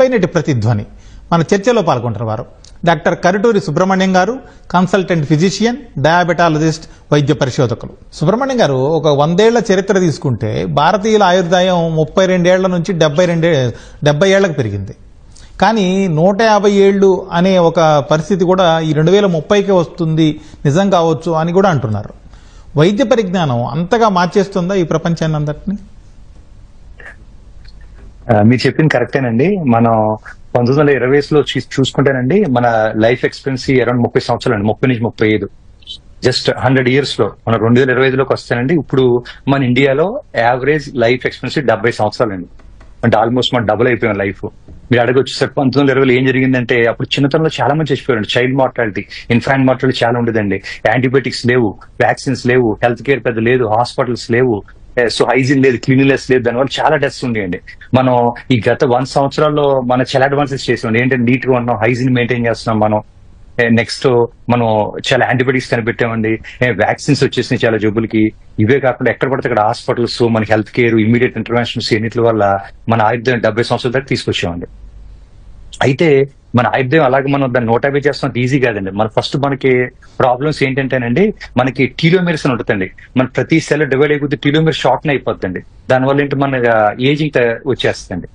పైనటి ప్రతిధ్వని. మన చర్చలో పాల్గొంటారు వారు. డాక్టర్ కరిటూరి సుబ్రహ్మణ్యం గారు కన్సల్టెంట్ ఫిజిషియన్ డయాబెటాలజిస్ట్ వైద్య పరిశోధకులు. సుబ్రహ్మణ్యం గారు ఒక వందేళ్ళ చరిత్ర తీసుకుంటే భారతీయుల ఆయుర్దాయం ముప్పై రెండేళ్ళ నుంచి డెబ్బై రెండే డెబ్బై ఏళ్ళకు పెరిగింది. కానీ నూట యాభై ఏళ్ళు అనే ఒక పరిస్థితి కూడా ఈ రెండు వేల ముప్పైకే వస్తుంది నిజం కావచ్చు అని కూడా అంటున్నారు. వైద్య పరిజ్ఞానం అంతగా మార్చేస్తుందా ఈ ప్రపంచాన్ని అందరినీ? మీరు చెప్పింది కరెక్టేనండి. మనం పంతొమ్మిది వందల ఇరవై లో చూ- చూసుకుంటేనండి మన లైఫ్ ఎక్స్పెన్సీ అరౌండ్ ముప్పై సంవత్సరాలు అండి ముప్పై నుంచి ముప్పై ఐదు. జస్ట్ హండ్రెడ్ ఇయర్స్లో మన రెండు వేల ఇరవై ఐదులోకి వస్తానండి. ఇప్పుడు మన ఇండియాలో యావరేజ్ లైఫ్ ఎక్స్పెన్సీ డెబ్బై సంవత్సరాలు అండి అంటే ఆల్మోస్ట్ మన డబుల్ అయిపోయాం లైఫ్. మీరు అడగొచ్చు సార్ పంతొమ్మిది వందల ఇరవైలో ఏం జరిగిందంటే అప్పుడు చిన్నతనంలో చాలా మంది చచ్చిపోయారు చైల్డ్ మార్టాలిటీ ఇన్ఫాంట్ మార్టాలిటీ చాలా ఉండదండి. యాంటీబయాటిక్స్ లేవు వ్యాక్సిన్స్ లేవు హెల్త్ కేర్ పెద్ద లేదు హాస్పిటల్స్ లేవు సో హైజీన్ లేదు క్లీన్లెస్ లేదు దానివల్ల చాలా డెత్స్ ఉండేయండి. మనం ఈ గత వన్ సంవత్సరాల్లో మనం చాలా అడ్వాన్సెస్ చేసాం ఏంటంటే నీట్గా ఉన్నాం హైజీన్ మెయింటైన్ చేస్తున్నాం మనం. నెక్స్ట్ మనం చాలా యాంటీబయాటిక్స్ కనిపెట్టామండి. వ్యాక్సిన్స్ వచ్చేసినాయి చాలా జబ్బులకి. ఇవే కాకుండా ఎక్కడ పడితే అక్కడ హాస్పిటల్స్ మన హెల్త్ కేర్ ఇమీడియట్ ఇంటర్వెన్షన్స్ ఎన్నిటి వల్ల మన ఆయుధం డెబ్బై సంవత్సరాల దాకా తీసుకొచ్చామండి. అయితే మన ఆయుర్దాయం అలాగే మనం దాన్ని నోట్ చేస్తున్నది ఈజీ కాదండి. మన ఫస్ట్ మనకి ప్రాబ్లమ్స్ ఏంటంటేనండి మనకి టీలోమీర్స్ అని ఉంటుందండి. మన ప్రతి సెల్ డివైడ్ అయిపోతే టీలోమీర్ షార్ట్ అయిపోద్దండి. దానివల్ల ఏంటి? మన ఏజింగ్ వచ్చేస్తుంది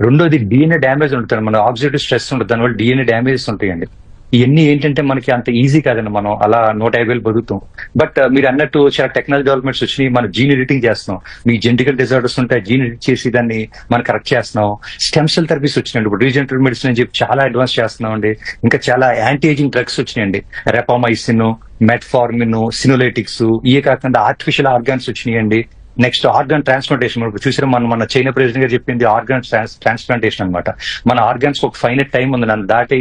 రెండోది డిఎన్ఏ డ్యామేజ్ ఉంటుంది మన ఆక్సిడేటివ్ స్ట్రెస్ ఉంటుంది. దానివల్ల డిఎన్ఏ డ్యామేజెస్ ఉంటాయండి ఇవన్నీ ఏంటంటే మనకి అంత ఈజీ కాదండి మనం. అలా నూట యాభై వేలు బతుకుతాం. బట్ uh, మీరు అన్నట్టు చాలా టెక్నాలజీ డెవలప్మెంట్స్ వచ్చినాయి. మనం జీన్ ఎడిటింగ్ చేస్తున్నాం. మీ జెంటికల్ డిజార్డర్స్ ఉంటాయి. జీన్ ఎడిట్ చేసి దాన్ని మనం కరెక్ట్ చేస్తున్నాం. స్టెమ్ సెల్ థెరపీస్ వచ్చినాయండి. ఇప్పుడు రీజెంటల్ మెడిసిన్ అని చెప్పి చాలా అడ్వాన్స్ చేస్తున్నాం అండి ఇంకా చాలా యాంటీ ఏజింగ్ డ్రగ్స్ వచ్చినాయండి. రెపామైసిన్ మెట్ఫార్మిన్ సినోలైటిక్స్ ఇవే కాకుండా ఆర్టిఫిషియల్ ఆర్గాన్స్ వచ్చినాయండి. నెక్స్ట్ ఆర్గాన్ ట్రాన్స్ప్లాంటేషన్ మనం చూసారా? మనం మన చైనా ప్రెసిడెంట్ గారు చెప్పింది ఆర్గాన్ ట్రాన్స్ప్లాంటేషన్ అన్నమాట. మన ఆర్గాన్స్ ఒక ఫైనట్ టైం ఉంది నన్ను దాటి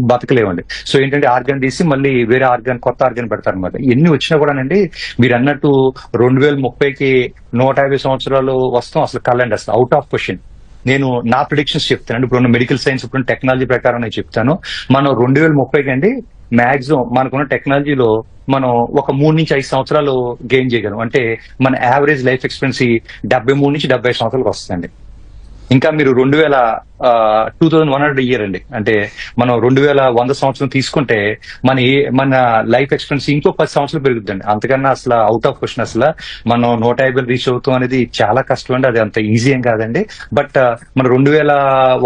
బతకలేవండి. సో ఏంటంటే ఆర్గాన్ తీసి మళ్ళీ వేరే ఆర్గాన్ కొత్త ఆర్గాన్ పెడతారు అనమాట ఎన్ని వచ్చినా కూడానండి మీరు అన్నట్టు రెండు వేల ముప్పైకి నూట యాభై సంవత్సరాలు వస్తాం అసలు కలండి అసలు. అవుట్ ఆఫ్ క్వశ్చన్ నేను నా ప్రిడిక్షన్స్ చెప్తాను ఇప్పుడు మెడికల్ సైన్స్ ఇప్పుడు టెక్నాలజీ ప్రకారం నేను చెప్తాను. మనం రెండు వేల ముప్పైకి అండి మాక్సిమం మనకున్న టెక్నాలజీలో మనం ఒక మూడు నుంచి ఐదు సంవత్సరాలు గెయిన్ చేయగలం. అంటే మన యావరేజ్ లైఫ్ ఎక్స్పెన్సీ డెబ్బై మూడు నుంచి డెబ్బై సంవత్సరాలకు వస్తుందండి. ఇంకా మీరు రెండు వేల two thousand one hundred year అండి. అంటే మనం రెండు వేల వంద సంవత్సరం తీసుకుంటే మన ఏ మన లైఫ్ ఎక్స్పెన్సీ ఇంకో పది సంవత్సరాలు పెరుగుతుందండి అంతకన్నా అసలు అవుట్ ఆఫ్ క్వశ్చన్ అసలు. మనం నూట యాభై రీచ్ అవుతాం అనేది చాలా కష్టం అండి. అది అంత ఈజీ ఏం కాదండి. బట్ మన రెండు వేల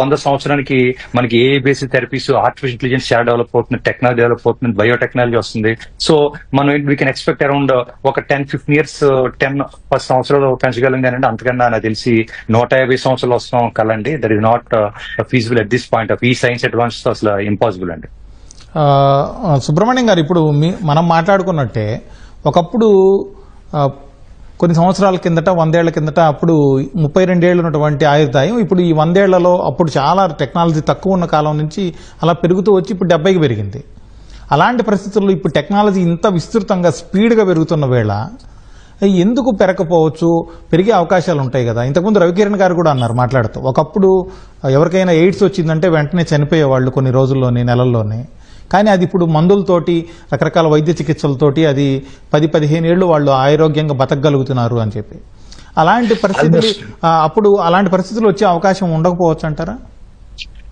వంద సంవత్సరానికి మనకి a basic therapies artificial intelligence చాలా డెవలప్ అవుతుంది టెక్నాలజీ డెవలప్ అవుతుంది బయోటెక్నాలజీ వస్తుంది. సో మనం వీ కెన్ ఎక్స్పెక్ట్ అరౌండ్ ఒక టెన్ ఫిఫ్టీన్ ఇయర్స్ టెన్ పది సంవత్సరాలు పెంచగలం కానీ అంతకన్నా నాకు తెలిసి నూట యాభై సంవత్సరాలు వస్తాం కలండి that is not feasible at this point of ఈ సైన్స్ అడ్వాన్స్ అసలు ఇంపాసిబుల్ అండి సుబ్రహ్మణ్యం గారు ఇప్పుడు మీ మనం మాట్లాడుకున్నట్టే ఒకప్పుడు కొన్ని సంవత్సరాల కిందట వందేళ్ళ కిందట అప్పుడు ముప్పై రెండేళ్ళు ఉన్నటువంటి ఆయుర్దాయం ఇప్పుడు ఈ వందేళ్ళలో అప్పుడు చాలా టెక్నాలజీ తక్కువ ఉన్న కాలం నుంచి అలా పెరుగుతూ వచ్చి ఇప్పుడు డెబ్బైకి పెరిగింది. అలాంటి పరిస్థితుల్లో ఇప్పుడు టెక్నాలజీ ఇంత విస్తృతంగా స్పీడ్గా పెరుగుతున్న వేళ ఎందుకు పెరగకపోవచ్చు? పెరిగే అవకాశాలు ఉంటాయి కదా. ఇంతకుముందు రవికిరణ్ గారు కూడా అన్నారు మాట్లాడుతూ. ఒకప్పుడు ఎవరికైనా ఎయిడ్స్ వచ్చిందంటే వెంటనే చనిపోయేవాళ్ళు కొన్ని రోజుల్లోనే నెలల్లోనే. కానీ అది ఇప్పుడు మందులతోటి రకరకాల వైద్య చికిత్సలతోటి అది పది పదిహేను ఏళ్ళు వాళ్ళు ఆరోగ్యంగా బతకగలుగుతున్నారు అని చెప్పి. అలాంటి పరిస్థితులు అప్పుడు అలాంటి పరిస్థితులు వచ్చే అవకాశం ఉండకపోవచ్చు అంటారా?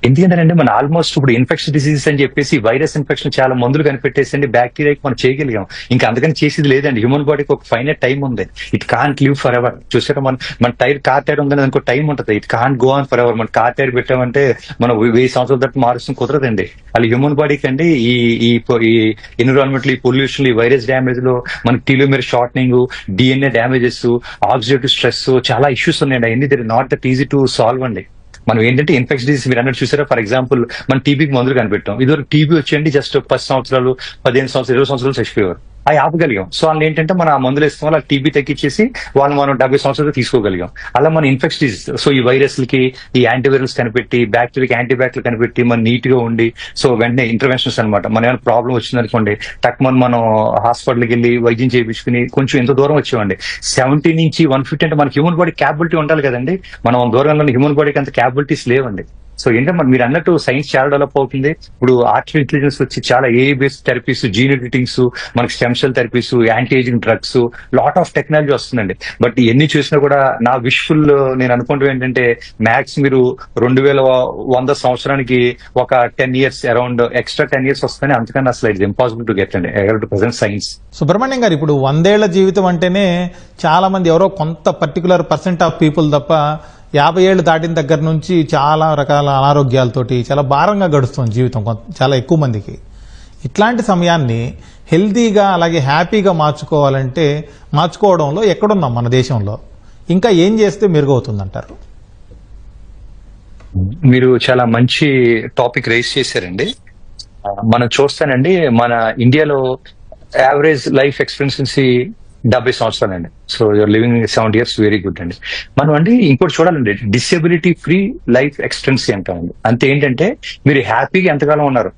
ఎందుకంటే మన ఆల్మోస్ట్ ఇప్పుడు ఇన్ఫెక్షన్ డిసీజెస్ అని చెప్పేసి వైరస్ ఇన్ఫెక్షన్ చాలా మందులు కనిపెట్టేసండి బ్యాక్టీరియాకి మనం చేయగలిగాం. ఇంకా అందుకని చేసేది లేదండి. హ్యూమన్ బాడీకి ఒక ఫైనట్ టైం ఉంది. It can't live forever చూసారా మన మన టైర్ కార్ టైర్ ఉందని అనుకో టైం ఉంటుంది. It can't go on forever మన కార్ టైర్ పెట్టామంటే మనం వెయ్యి సంవత్సరాల తట్టు మారుస్తుంది కుదరదండి. అలా హ్యూమన్ బాడీకి అండి ఈ ఈ ఎన్విరాన్మెంట్ ఈ పొల్యూషన్ ఈ వైరస్ డ్యామేజ్లో మనకి telomere shortening DNA damages oxidative stress చాలా ఇష్యూస్ ఉన్నాయండి. అన్ని there not that easy to solve అండి. మనం ఏంటంటే ఇన్ఫెక్షన్ డిసీజ్ మీరు అన్నట్టు చూసారా? ఫర్ ఎగ్జాంపుల్ మనం టీబీకి మందులు కనిపెట్టాం. ఇదివరకు టీబీ వచ్చేయండి జస్ట్ పది సంవత్సరాలు పదిహేను సంవత్సరాలు ఇరవై సంవత్సరాలు చచ్చిపోయేవారు. అవి ఆపగలిగాం సో వాళ్ళు ఏంటంటే మనం ఆ మందులు ఇస్తాం వల్ల టీబీ తగ్గించేసి వాళ్ళు మనం డెబ్బై సంవత్సరాలు తీసుకోగలిగాం. అలా మన ఇన్ఫెక్షన్ డిజీస్ సో ఈ వైరస్లకి ఈ యాంటీవైరల్స్ కనిపెట్టి బ్యాక్టీరియాకి యాంటీబ్యాక్టీరియల్ కనిపెట్టి మన నీట్గా ఉండి సో వెంటనే ఇంటర్వెన్షన్స్ అనమాట మన ఏమైనా ప్రాబ్లం వచ్చిందనుకోండి తక్కువ మనం మనం హాస్పిటల్కి వెళ్ళి వైద్యం చేయించుకుని కొంచెం ఎంత దూరం వచ్చేవండి సెవెంటీ నుంచి వన్ ఫిఫ్టీ అంటే మనకి హ్యూమన్ బాడీ క్యాపబిలిటీ ఉండాలి కదండి. మనం దూరంలో హ్యూమన్ బాడీకి అంత క్యాపబిలిటీస్ లేవండి. సో ఏంటంటే మరి మీరు అన్నట్టు సైన్స్ చాలా డెవలప్ అవుతుంది. ఇప్పుడు ఆర్టిఫిషియల్ ఇంటెలిజెన్స్ వచ్చి చాలా A based therapies gene editings మనకి stem cell therapies anti ageing drugs lot of technology వస్తుందండి. బట్ ఎన్ని చూసినా కూడా నా విష్ఫుల్ నేను అనుకుంటూ ఏంటంటే మ్యాక్స్ మీరు రెండు వేల వంద సంవత్సరానికి ఒక ten years around extra ten years వస్తాయని అంతకన్నా అసలు ఇట్స్ ఇంపాసిబుల్ టు గెట్ అండి to present science Subrahmanyam garu ఇప్పుడు వందేళ్ళ జీవితం అంటేనే చాలా మంది ఎవరో కొంత పర్టికులర్ పర్సెంట్ ఆఫ్ పీపుల్ తప్ప యాభై ఏళ్ళు దాటిన దగ్గర నుంచి చాలా రకాల అనారోగ్యాలతోటి చాలా భారంగా గడుస్తుంది జీవితం కొంత- చాలా ఎక్కువ మందికి. ఇట్లాంటి సమయాన్ని హెల్తీగా అలాగే హ్యాపీగా మార్చుకోవాలంటే మార్చుకోవడంలో ఎక్కడున్నాం మన దేశంలో? ఇంకా ఏం చేస్తే మెరుగవుతుందంటారు? మీరు చాలా మంచి టాపిక్ రేస్ చేశారండి. మనం చూస్తానండి మన ఇండియాలో యావరేజ్ లైఫ్ ఎక్స్పెక్టెన్సీ డెబ్బై సంవత్సరాలండి. So your living seventy years very good అండి. మనం అండి ఇంకోటి చూడాలండి. డిసేబిలిటీ ఫ్రీ లైఫ్ ఎక్స్టెన్సీ అంటామండి. అంతే ఏంటంటే మీరు హ్యాపీగా ఎంతకాలం ఉన్నారు?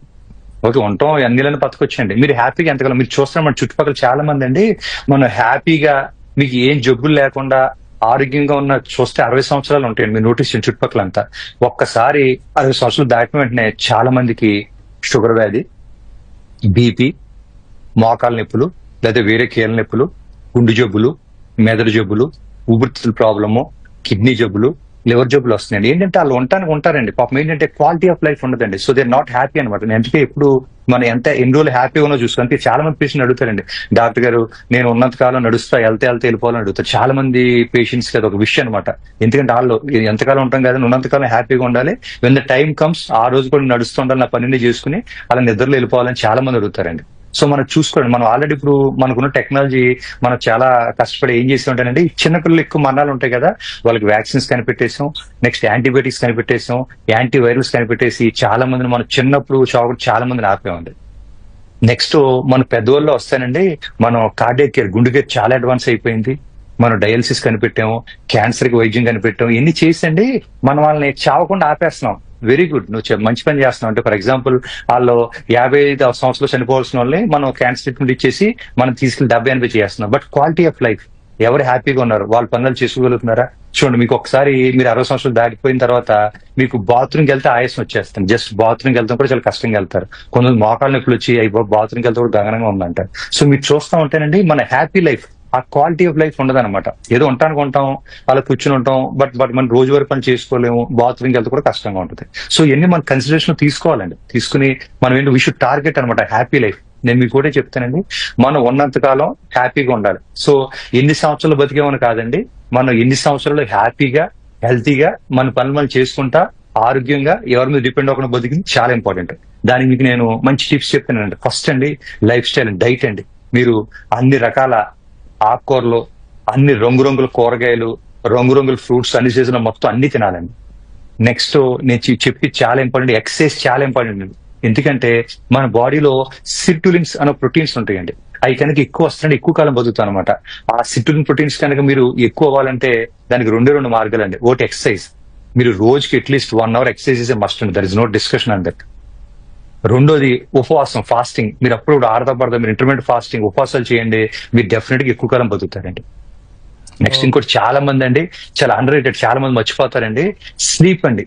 ఓకే ఉంటాం అన్నిలను బతకొచ్చండి. మీరు హ్యాపీగా ఎంతకాలం? మీరు చూస్తున్న మన చుట్టుపక్కల చాలా మంది అండి మనం హ్యాపీగా మీకు ఏం జబ్బులు లేకుండా ఆరోగ్యంగా ఉన్న చూస్తే అరవై సంవత్సరాలు ఉంటాయండి. మీరు నోటీస్ చేయండి చుట్టుపక్కల అంతా ఒక్కసారి అరవై సంవత్సరాలు దాటిన వెంటనే చాలా మందికి షుగర్ వ్యాధి బీపీ మోకాల నొప్పులు లేదా వేరే కీళ్ళ నొప్పులు గుండు జబ్బులు మెదడు జబ్బులు ఊపిరితిత్తుల ప్రాబ్లము కిడ్నీ జబ్బులు లివర్ జబ్బులు వస్తున్నాయండి. ఏంటంటే వాళ్ళు ఉండటానికి ఉంటారండి. పాపం ఏంటంటే క్వాలిటీ ఆఫ్ లైఫ్ ఉండదండి. సో దే నాట్ హ్యాపీ అనమాట. నేను అందుకే ఎప్పుడు మనం ఎంత ఎన్ని రోజులు హ్యాపీగా ఉన్నో చూసుకుంటే చాలా మంది పేషెంట్ అడుగుతారండి. డాక్టర్ గారు నేను ఉన్నంత కాలం నడుస్తా వెళ్తే వెళ్తే వెళ్ళిపోవాలని అడుగుతారు. చాలా మంది పేషెంట్స్ కదా అది ఒక విషయం అనమాట. ఎందుకంటే వాళ్ళు ఎంతకాలం ఉంటాం కదా ఉన్నంతకాలం హ్యాపీగా ఉండాలి. వెన్ ద టైం కమ్స్ ఆ రోజు కూడా నడుస్తూ ఉండాలి నా పనిని చేసుకుని అలా నిద్రలో వెళ్ళిపోవాలని చాలా మంది అడుగుతారండి. సో మనం చూసుకోండి మనం ఆల్రెడీ ఇప్పుడు మనకున్న టెక్నాలజీ మనం చాలా కష్టపడి ఏం చేసి ఉంటానంటే చిన్నపిల్లలు ఎక్కువ మరణాలు ఉంటాయి కదా వాళ్ళకి వ్యాక్సిన్స్ కనిపెట్టేసాం నెక్స్ట్ యాంటీబయాటిక్స్ కనిపెట్టేసాం యాంటీవైరల్స్ కనిపెట్టేసి చాలా మందిని మనం చిన్నప్పుడు చావు చాలా మందిని ఆపేమండి. నెక్స్ట్ మన పెద్దవాళ్ళు వస్తానండి మనం కార్డియక్ కేర్ గుండె కేర్ చాలా అడ్వాన్స్ అయిపోయింది. మనం డయాలసిస్ కనిపెట్టాము క్యాన్సర్కి వైద్యం కనిపెట్టాము ఇన్ని చేసండి మనం వాళ్ళని చావకుండా ఆపేస్తున్నాం. Very good. నువ్వు మంచి పని చేస్తున్నావు. అంటే ఫర్ ఎగ్జాంపుల్ వాళ్ళు యాభై ఐదు సంవత్సరాలు చనిపోవాల్సిన వాళ్ళని మనం క్యాన్సర్ ట్రీట్మెంట్ ఇచ్చేసి మనం తీసుకెళ్ళి డెబ్బై ఎనభై చేస్తున్నాం. బట్ క్వాలిటీ ఆఫ్ లైఫ్ ఎవరు హ్యాపీగా ఉన్నారు? వాళ్ళ పనులు చేసుకోగలుగుతున్నారా? చూడండి మీకు ఒకసారి మీరు అరవై సంవత్సరాలు దాటిపోయిన తర్వాత మీకు బాత్రూమ్కి వెళ్తే ఆయాసం వచ్చేస్తుంది. జస్ట్ బాత్రూమ్కి వెళ్తాం కూడా చాలా కష్టంగా వెళ్తారు. కొంతమంది మోకాళ్ళ నొప్పులు వచ్చి అయిపో బాత్రూమ్కి వెళ్తే కూడా గగనంగా ఉందంటారు. సో మీరు చూస్తా ఉంటేనండి మన హ్యాపీ లైఫ్ ఆ క్వాలిటీ ఆఫ్ లైఫ్ ఉండదన్నమాట. ఏదో ఉంటానికి ఉంటాం అలా కూర్చుని ఉంటాం బట్ బట్ మనం రోజువారీ పని చేసుకోలేము బాత్రూమ్కి వెళ్తే కూడా కష్టంగా ఉంటుంది. సో ఇవన్నీ మన కన్సిడరేషన్ తీసుకోవాలండి. తీసుకుని మనం ఏంటి వీ షుడ్ టార్గెట్ అనమాట హ్యాపీ లైఫ్ నేను మీకు కూడా చెప్తానండి మనం ఉన్నంత కాలం హ్యాపీగా ఉండాలి. సో ఎన్ని సంవత్సరాలు బతికేమని కాదండి మనం ఎన్ని సంవత్సరాలు హ్యాపీగా హెల్తీగా మన పనులు మనం చేసుకుంటా ఆరోగ్యంగా ఎవరి మీద డిపెండ్ అవ్వకుండా బతికింది చాలా ఇంపార్టెంట్ దానికి మీకు నేను మంచి టిప్స్ చెప్తానండి. ఫస్ట్ అండి లైఫ్ స్టైల్ డైట్ అండి. మీరు అన్ని రకాల ఆకుకూరలు అన్ని రంగురంగుల కూరగాయలు రంగురంగుల ఫ్రూట్స్ అన్ని సీజన్ మొత్తం అన్ని తినాలండి. నెక్స్ట్ నేను చెప్పి చాలా ఇంపార్టెంట్ ఎక్సర్సైజ్ చాలా ఇంపార్టెంట్ అండి. ఎందుకంటే మన బాడీలో సిర్టులిన్స్ అనే ప్రోటీన్స్ ఉంటాయండి. అవి కనుక ఎక్కువ వస్తుంటే ఎక్కువ కాలం బతుకుతాం అనమాట ఆ సిర్టులిన్ ప్రోటీన్స్ కనుక మీరు ఎక్కువ అవ్వాలంటే దానికి రెండే రెండు మార్గాలు అండి ఒకటి ఎక్సర్సైజ్. మీరు రోజుకి at least one hour exercise must అండి. There is no discussion and that రెండోది ఉపవాసం ఫాస్టింగ్ మీరు అప్పుడు ఆడతా పడతా మీరు ఇంటర్మీడియట్ ఫాస్టింగ్ ఉపవాసాలు చేయండి మీరు డెఫినెట్గా ఎక్కువ కాలం బతుకుతారండి. నెక్స్ట్ ఇంకోటి చాలా మంది అండి చాలా అండర్ రేటెడ్ చాలా మంది మర్చిపోతారండి స్లీప్ అండి.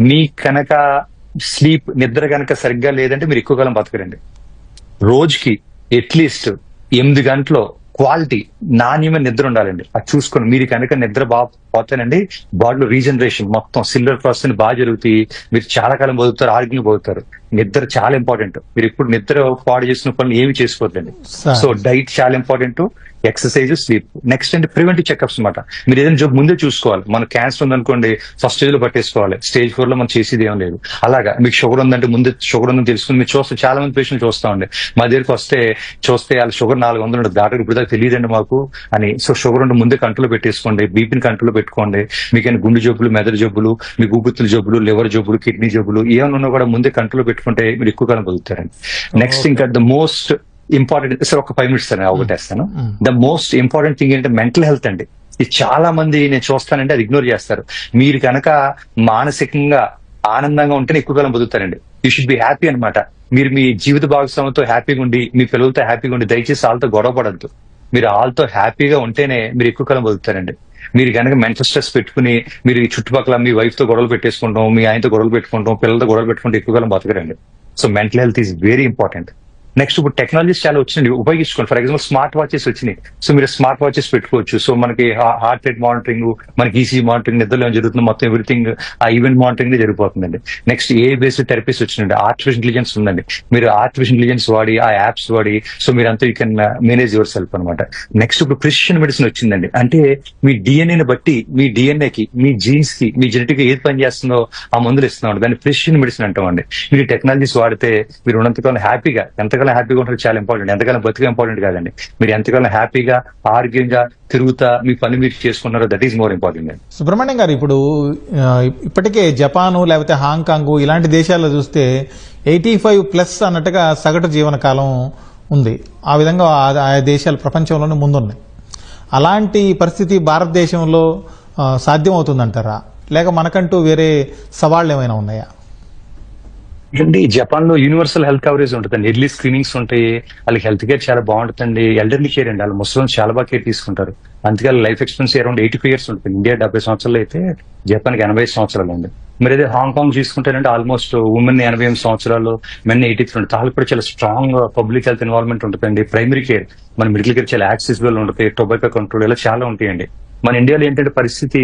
మీ కనుక స్లీప్ నిద్ర కనుక సరిగ్గా లేదంటే మీరు ఎక్కువ కాలం బతకరండి. రోజుకి అట్లీస్ట్ ఎనిమిది గంటలు క్వాలిటీ నాణ్యమైన నిద్ర ఉండాలండి. అది చూసుకోండి మీరు కనుక నిద్ర బాగా పోతానండి బాడీలో రీజనరేషన్ మొత్తం సిల్వర్ ప్రాసెస్ బాగా జరుగుతాయి మీరు చాలా కాలం బతుకుతారు ఆరోగ్యంగా బతుకుతారు. నిద్ర చాలా ఇంపార్టెంట్ మీరు ఇప్పుడు నిద్ర పాడు చేసిన పనులు ఏమి చేసుకోవద్దండి. సో డైట్ చాలా ఇంపార్టెంట్ ఎక్సర్సైజ్ స్లీప్. నెక్స్ట్ అంటే ప్రివెంటివ్ చెకప్స్ అనమాట మీరు ఏదైనా జబ్బు ముందే చూసుకోవాలి. మన క్యాన్సర్ ఉందనుకోండి ఫస్ట్ స్టేజ్లో పట్టేసుకోవాలి. స్టేజ్ ఫోర్లో మనం చేసేది ఏం లేదు. అలాగా మీకు షుగర్ ఉందంటే ముందే షుగర్ ఉందని తెలుసుకుని మీరు చూస్తే చాలా మంది పేషెంట్ చూస్తా ఉండే. మా దగ్గరికి వస్తే చూస్తే వాళ్ళ షుగర్ నాలుగు వందలు ఉంటుంది డాక్టర్ ఇప్పుడు దాకా తెలియదండి మాకు అని. సో షుగర్ ఉంటే ముందే కంట్రోల్ పెట్టేసుకోండి. బీపీని కంట్రోల్ పెట్టుకోండి. మీకైనా గుండె జబ్బులు మెదడు జబ్బులు మీకు ఊపిరితిత్తుల జబ్బులు లివర్ జబ్బులు కిడ్నీ జబ్బులు ఏమైనా ఉన్నా కూడా ముందే కంట్రోల్ పెట్టుకుంటే మీరు ఎక్కువ కాలం బతుకుతారండి. నెక్స్ట్ ఇంకా ద మోస్ట్ ఇంపార్టెంట్ సార్ ఒక ఫైవ్ మినిట్స్ నేను ఒకటేస్తాను Mm. The most important thing ఏంటంటే మెంటల్ హెల్త్ అండి. ఇది చాలా మంది నేను చూస్తానంటే అది ఇగ్నోర్ చేస్తారు. మీరు కనుక మానసికంగా ఆనందంగా ఉంటేనే ఎక్కువ కాలం బతుకుతారండి. యూ షుడ్ బి హ్యాపీ అన్నమాట. మీరు మీ జీవిత భాగస్వామితో హ్యాపీగా ఉండి మీ పిల్లలతో హ్యాపీగా ఉండి దయచేసి వాళ్ళతో గొడవ పడద్దు. మీరు వాళ్ళతో హ్యాపీగా ఉంటేనే మీరు ఎక్కువ కాలం బతుకుతారండి. మీరు కనుక మెంటల్ స్ట్రెస్ పెట్టుకుని మీరు ఈ చుట్టుపక్కల మీ వైఫ్తో గొడవలు పెట్టేసుకుంటాం మీ ఆయనతో గొడవలు పెట్టుకుంటాం పిల్లలతో గొడవలు పెట్టుకుంటే ఎక్కువ కాలం బతకరండి. So mental health is very important next ఇప్పుడు టెక్నాలజీస్ చాలా వచ్చినాయి ఉపయోగించుకోండి. ఫర్ ఎగ్జాంపుల్ స్మార్ట్ వాచెస్ వచ్చినాయి. సో మీరు స్మార్ట్ వాచెస్ పెట్టుకోవచ్చు. సో మనకి హార్ట్ రేట్ మానిటరింగ్ మనకి ఈసీ మానిటరింగ్ నిద్రలో జరుగుతుంది మొత్తం ఎవ్రీథింగ్ ఆ ఈవెంట్ మానిటరింగ్ జరిగిపోతుందండి. నెక్స్ట్ ఏ బేస్డ్ థెరపీస్ వచ్చినండి ఆర్టిఫిషియల్ ఇంటెలిజెన్స్ ఉందండి. మీరు ఆర్టిఫిషియల్ ఇంటెలిజెన్స్ వాడి ఆ యాప్స్ వాడి సో మీరు అంతా you can manage yourself అనమాట నెక్స్ట్ ఇప్పుడు ప్రిసిషన్ మెడిసిన్ వచ్చిందండి. అంటే మీ డిఎన్ఏని బట్టి మీ డిఎన్ఏకి కి మీ జీన్స్కి మీ జెనెటిక్ ఏది పని చేస్తుందో ఆ మందులు ఇస్తున్నాం దాన్ని ప్రిసిషన్ మెడిసిన్ అంటామండి. మీరు టెక్నాలజీస్ వాడితే మీరు ఉన్నంతకాలం హ్యాపీగా ఎంతకాలం హ్యాపీగా ఉంటారు చాలా ఇంపార్టెంట్. ఎంతకాలం బతుక ఇంపార్టెంట్ కాదండి. మీరు ఎంతకాలం హ్యాపీగా ఆరోగ్యంగా తిరుగుతా మీ పని మీరు చేసుకున్నారో దట్ ఈస్ మోర్ ఇంపార్టెంట్ అండి. సుబ్రహ్మణ్యం గారు ఇప్పుడు ఇప్పటికే జపాను లేకపోతే హాంకాంగ్ ఇలాంటి దేశాల్లో చూస్తే ఎయిటీ ఫైవ్ ప్లస్ అన్నట్టుగా సగటు జీవన కాలం ఉంది. ఆ విధంగా ఆ- ఆయా దేశాలు ప్రపంచంలోనే ముందున్నాయి. అలాంటి పరిస్థితి భారతదేశంలో సాధ్యం సాధ్యమవుతుందంటారా? లేక మనకంటూ వేరే సవాళ్ళు ఏమైనా ఉన్నాయా? అండి జపాన్లో యూనివర్సల్ హెల్త్ కవరేజ్ ఉంటుందండి. ఎర్లీ స్క్రీనింగ్స్ ఉంటాయి. వాళ్ళకి హెల్త్ కేర్ చాలా బాగుంటుందండి. ఎల్డర్లీ కేర్ అండి. వాళ్ళు ముసలి చాలా బాగా కేర్ తీసుకుంటారు. అందుకే life expense around eighty five years ఉంటుంది. ఇండియా డెబ్బై సంవత్సరాలు అయితే జపాన్కి ఎనభై సంవత్సరాలు ఉంది మరి అదే హాంకాంగ్ చూసుకుంటారంటే ఆల్మోస్ట్ ఉమెన్ ఎనభై ఎనిమిది సంవత్సరాలు మెన్ ఎయిటీ త్రీ ఉంటుంది వాళ్ళకి కూడా చాలా స్ట్రాంగ్ పబ్లిక్ హెల్త్ ఇన్వాల్వ్మెంట్ ఉంటుందండి. ప్రైమరీ కేర్ మన మెడికల్ కేర్ చాలా యాక్సెసిబుల్ ఉంటుంది టొబాకో కంట్రోల్ ఇలా చాలా ఉంటాయండి. మన ఇండియాలో ఏంటంటే పరిస్థితి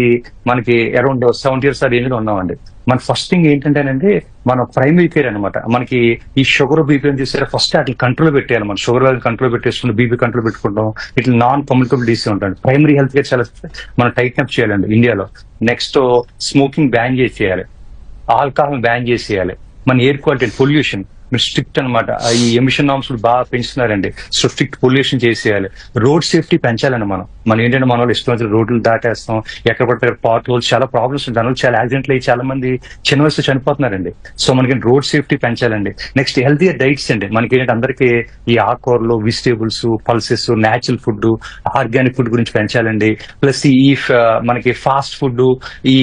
మనకి అరౌండ్ సెవెంటీ ఇయర్స్ ఆ రేంజ్లో ఉన్నామండి. మన ఫస్ట్ థింగ్ ఏంటంటేనండి మన ప్రైమరీ కేర్ అనమాట మనకి ఈ షుగర్ బీపీ అని చూసారా ఫస్ట్ అట్లా కంట్రోల్ పెట్టేయాలి మనం షుగర్ వ్యాధి కంట్రోల్ పెట్టేసుకుంటాం బీపీ కంట్రోల్ పెట్టుకుంటాం. ఇట్లా నాన్ కమ్యూనికబుల్ డిసీజ్ ఉంటాయి ప్రైమరీ హెల్త్ కేర్ చాలా మనం టైట్ అప్ చేయాలండి ఇండియాలో నెక్స్ట్ స్మోకింగ్ బ్యాన్ చేసేయాలి. ఆల్కహాల్ బ్యాన్ చేసేయాలి. మన ఎయిర్ క్వాలిటీ పొల్యూషన్ మీరు స్ట్రిక్ట్ అనమాట ఈ ఎమిషన్ నామ్స్ బాగా పెంచుతున్నారండి. సో స్ట్రిక్ట్ పొల్యూషన్ చేసేయాలి. రోడ్ సేఫ్టీ పెంచాలండి మనం. మనం ఏంటంటే మన వాళ్ళు ఇష్టం వచ్చిన రోడ్లు దాటేస్తాం. ఎక్కడ పడితే పాట్ హోల్స్ చాలా ప్రాబ్లమ్స్ ఉంటాయి. దానివల్ల చాలా యాక్సిడెంట్లు అయ్యి చాలా మంది చిన్న వయసు చనిపోతున్నారండి. సో మనకి రోడ్ సేఫ్టీ పెంచాలండి. నెక్స్ట్ హెల్తీ డైట్స్ అండి. మనకి ఏంటంటే అందరికీ ఈ ఆకుకూరలు vegetables pulses natural food organic food గురించి పెంచాలండి. ప్లస్ ఈ మనకి ఫాస్ట్ ఫుడ్ ఈ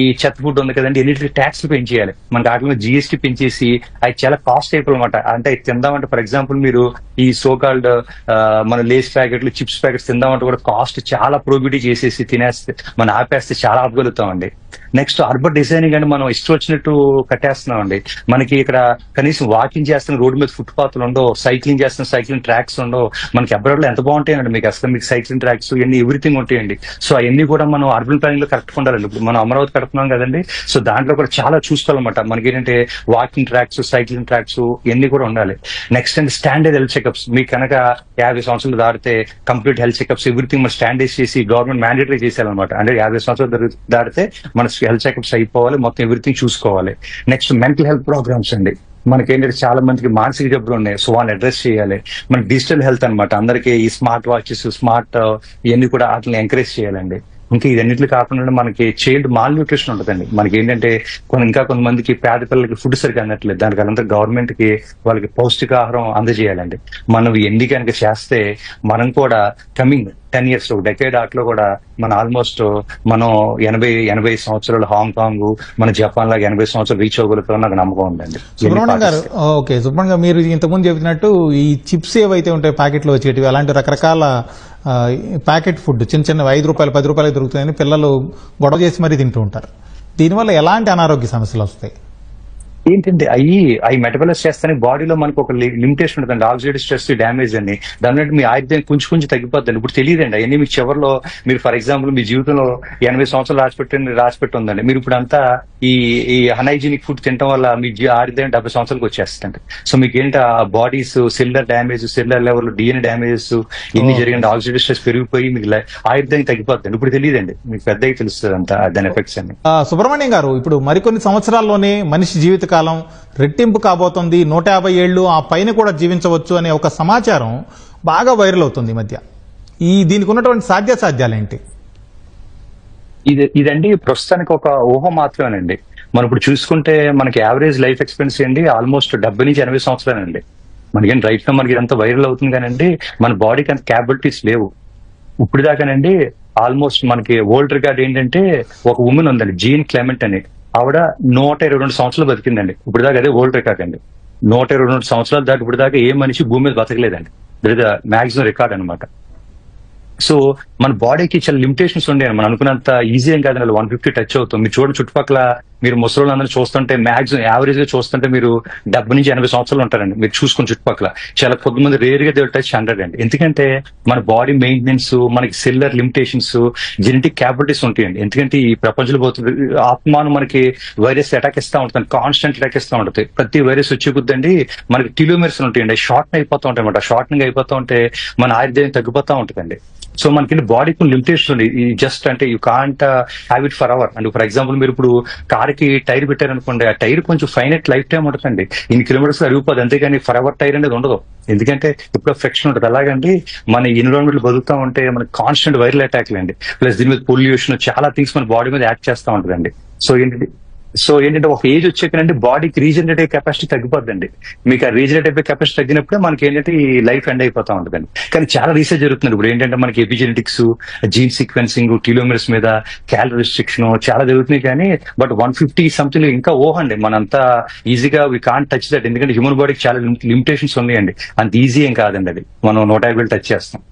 ఈ చెత్త ఫుడ్ ఉంది కదండి. ఎన్నిటి ట్యాక్స్ పెంచేయాలి. మనకి వాటి జిఎస్టీ పెంచేసి అవి చాలా కాస్ట్ టైప్ అనమాట అంటే తిందామంటే ఫర్ ఎగ్జాంపుల్ మీరు ఈ సోకాల్డ్ మన లేస్ ప్యాకెట్లు చిప్స్ ప్యాకెట్స్ తిందామంటే కూడా కాస్ట్ చాలా ప్రోబిటీ చేసేసి తినేస్తే మనం ఆపేస్తే చాలా ఆపగలుగుతామండి. నెక్స్ట్ అర్బన్ డిజైనింగ్ అంటే మనం ఇష్టం వచ్చినట్టు కట్టేస్తున్నాం అండి మనకి ఇక్కడ కనీసం వాకింగ్ చేస్తున్న రోడ్డు మీద ఫుట్ పాత్లు ఉండవు సైక్లింగ్ చేస్తున్న సైక్లింగ్ ట్రాక్స్ ఉండవు. మనకి అబ్రాడ్లో ఎంత బాగుంటాయండి మీకు? అసలు మీకు సైక్లింగ్ ట్రాక్స్ ఇవన్నీ ఎవ్రీథింగ్ ఉంటాయండి. సో అవన్నీ కూడా మనం అర్బన్ ప్లానింగ్లో కరెక్ట్ ఉండాలి ఇప్పుడు మనం అమరావతి కడుతున్నాం కదండి. సో దాంట్లో కూడా చాలా చూసుకోవాలన్నమాట. మనకి ఏంటంటే వాకింగ్ ట్రాక్స్ సైక్లింగ్ ట్రాక్స్ ఇవన్నీ కూడా ఉండాలి. Next and standard health checkups. మీకు కనుక యాభై సంవత్సరాలు దాటితే కంప్లీట్ హెల్త్ చెకప్స్ ఎవ్రీథింగ్ మనం స్టాండర్డ్ చేసి గవర్నమెంట్ మ్యాండేటరీ చేసేయాలన్నమాట. అంటే యాభై సంవత్సరాలు దాటితే మన హెల్త్ చెకప్స్ అయిపోవాలి మొత్తం ఎవ్రీథింగ్ చూసుకోవాలి. నెక్స్ట్ మెంటల్ హెల్త్ ప్రోగ్రామ్స్ అండి. మనకి ఏంటంటే చాలా మందికి మానసిక జబ్బులు ఉన్నాయి. సో వాళ్ళని అడ్రస్ చేయాలి. మన డిజిటల్ హెల్త్ అన్నమాట. అందరికీ ఈ స్మార్ట్ వాచెస్ స్మార్ట్ ఇవన్నీ కూడా వాటిని ఎంకరేజ్ చేయాలండి. ఇంకా ఇదన్నిట్లు కాకుండా మనకి చైల్డ్ మాల్ న్యూట్రిషన్ ఉంటుందండి. మనకి ఏంటంటే కొన్ని ఇంకా కొంతమందికి పేద పిల్లలకి ఫుడ్ సరిగ్గా అందట్లేదు. దానికి అంతా గవర్నమెంట్కి వాళ్ళకి పౌష్టికాహారం అందజేయాలండి. మనం ఎన్ని కనుక చేస్తే మనం కూడా కమింగ్ టెన్ ఇయర్స్ డెకేడ్ ఆటలో కూడా మన ఆల్మోస్ట్ మనం ఎనభై ఎనభై సంవత్సరాలు హాంకాంగ్ మన జపాన్ లాగా ఎనభై సంవత్సరాలు రీచ్ అవ్వగలుగుతాం నాకు నమ్మకం ఉందండి. సుబ్రహ్మణ్యం గారు ఓకే. సుబ్రహ్మణ్యం గారు మీరు ఇంతకుముందు చెప్పినట్టు ఈ చిప్స్ ఏవైతే ఉంటాయో ప్యాకెట్లో వచ్చేటివి అలాంటి రకరకాల ప్యాకెట్ ఫుడ్ చిన్న చిన్న ఐదు రూపాయలు పది రూపాయలు దొరుకుతాయని పిల్లలు గొడవ చేసి మరీ తింటూ ఉంటారు. దీనివల్ల ఎలాంటి అనారోగ్య సమస్యలు వస్తాయి? ఏంటంటే అవి అవి మెటబలైజ్ చేస్తానే బాడీలో మనకు ఒక లిమిటేషన్ ఉంటుందండి. ఆక్సిడేటివ్ స్ట్రెస్ డ్యామేజ్ అని. దాని మీ ఆయుర్దాయం కొంచెం కొంచెం తగ్గిపోద్దండి. ఇప్పుడు తెలియదండి. అవన్నీ మీకు చివరిలో మీరు ఫర్ ఎగ్జాంపుల్ మీ జీవితంలో ఎనభై సంవత్సరాలు రాసిపెట్టి రాసిపెట్టి ఉందండి మీరు ఇప్పుడు అంతా ఈ ఈ అన్హైజీనిక్ ఫుడ్ తినడం వల్ల మీ ఆయుర్దాయం డెబ్బై సంవత్సరాలకు వచ్చేస్తుంది సో మీకు ఏంటి ఆ bodies cellular damage cellular level DNA damages ఎన్ని. జరిగింది ఆక్సిడేటివ్ స్ట్రెస్ పెరిగిపోయి మీకు ఆయుర్దాయం తగ్గిపోతుంది ఇప్పుడు తెలియదండి. మీకు పెద్దగా తెలుస్తుంది అంతా దాని ఎఫెక్ట్స్ అన్ని. ఆ, సుబ్రహ్మణ్యం గారు ఇప్పుడు మరికొన్ని సంవత్సరాల్లోనే మనిషి జీవితకాలం రెట్టింపు కాబోతోంది. నూట యాభై ఏళ్ళు ఆ పైన కూడా జీవించవచ్చు అనే ఒక సమాచారం బాగా వైరల్ అవుతుంది ఈ మధ్య. ఈ దీనికి ఉన్నటువంటి సాధ్యాసాధ్యాలేంటి? ఇది ఇదండి ప్రస్తుతానికి ఒక ఊహ మాత్రమేనండి. మనం ఇప్పుడు చూసుకుంటే మనకి యావరేజ్ లైఫ్ ఎక్స్పెన్సీ అండి ఆల్మోస్ట్ డెబ్బై నుంచి ఎనభై సంవత్సరాలండి. మనకేం రైట్లో మనకి ఇదంతా వైరల్ అవుతుంది కానండి మన బాడీకి అంత క్యాపబిలిటీస్ లేవు. ఇప్పుడు దాకానండి ఆల్మోస్ట్ మనకి వరల్డ్ రికార్డ్ ఏంటంటే ఒక ఉమెన్ ఉందండి జీన్ క్లెమెంట్ అని. ఆవిడ నూట ఇరవై రెండు సంవత్సరాలు బతికిందండి. ఇప్పుడు దాకా అదే ఓల్డ్ రికార్డ్ అండి. నూట ఇరవై రెండు సంవత్సరాలు దాకా ఇప్పుడు దాకా ఏ మనిషి భూమి మీద బతకలేదండి. దట్ ఇస్ మాక్సిమం రికార్డ్ అనమాట సో మన బాడీకి చాలా లిమిటేషన్స్ ఉండే మనం అనుకున్నంత ఈజీ ఏం కాదండి వన్ ఫిఫ్టీ టచ్ అవుతాం మీరు చూడండి చుట్టుపక్కల మీరు ముసలి చూస్తుంటే మాక్సిమం యావరేజ్గా చూస్తుంటే మీరు డెబ్బై నుంచి ఎనభై సంవత్సరాలు ఉంటారండి. మీరు చూసుకుని చుట్టుపక్కల. చాలా కొద్దిమంది రేర్గా దేవు టచ్ హండ్రెడ్ అండి. ఎందుకంటే మన బాడీ మెయింటెనెన్స్ మనకి సెల్లర్ లిమిటేషన్స్ జెనెటిక్ క్యాపబిలిటీస్ ఉంటాయండి. ఎందుకంటే ఈ ప్రపంచంలో పోతుంది ఆత్మాను మనకి వైరస్ అటాక్ ఇస్తా ఉంటుంది కాన్స్టెంట్ అటాక్ ఇస్తా ఉంటుంది. ప్రతి వైరస్ వచ్చే కొద్దండి మనకి టిలోమెర్స్ ఉంటాయండి. షార్ట్ అయిపోతూ ఉంటాయి అనమాట షార్ట్నింగ్ అయిపోతూ ఉంటే మన ఆయుర్దాయం తగ్గిపోతా ఉంటుందండి. సో మనకి బాడీకి లిమిటేషన్ ఉంది ఈ జస్ట్ అంటే you can't have it forever and for example మీరు ఇప్పుడు కార్ కార్కి టైర్ పెట్టారనుకోండి ఆ టైర్ కొంచెం ఫైనట్ లైఫ్ టైం ఉంటుందండి. ఇన్ని కిలోమీటర్స్ అరిగిపోదు అంతేగాని ఫర్ అవర్ టైర్ అనేది ఉండదు. ఎందుకంటే ఇప్పుడు ఫ్రిక్షన్ ఉంటుంది. అలాగండి మన ఎన్విరాన్మెంట్ బతుకుతా ఉంటే మనకి కాన్స్టెంట్ వైరల్ అటాక్లు అండి ప్లస్ దీని మీద పొల్యూషన్ చాలా థింగ్స్ మన బాడీ మీద యాక్ట్ చేస్తా ఉంటుందండి. సో ఏంటి సో ఏంటంటే ఒక ఏజ్ వచ్చాకనంటే బాడీకి రీజనరేటివ్ కెపాసిటీ తగ్గిపోద్దండి. మీకు ఆ రీజనరేటివ్ కెపాసిటీ తగ్గినప్పుడే మనకి ఏంటంటే ఈ లైఫ్ ఎండ్ అయిపోతా ఉంటుందండి. కానీ చాలా రీసెర్చ్ జరుగుతుంది ఇప్పుడు ఏంటంటే మనకి ఎపిజెనెటిక్స్ జీన్ సీక్వెన్సింగ్ కిలోమీటర్స్ మీద క్యాలరీ రిస్ట్రిక్షన్ చాలా జరుగుతున్నాయి కానీ బట్ వన్ ఫిఫ్టీ సంథింగ్ ఇంకా ఓహండి మనంతా ఈజీగా వీ కాన్ టచ్ దట్ ఎందుకంటే హ్యూమన్ బాడీకి చాలా లిమిటేషన్స్ ఉన్నాయండి. అంత ఈజీ ఏం కాదండి అది. మనం నూట యాభై టచ్ చేస్తాం.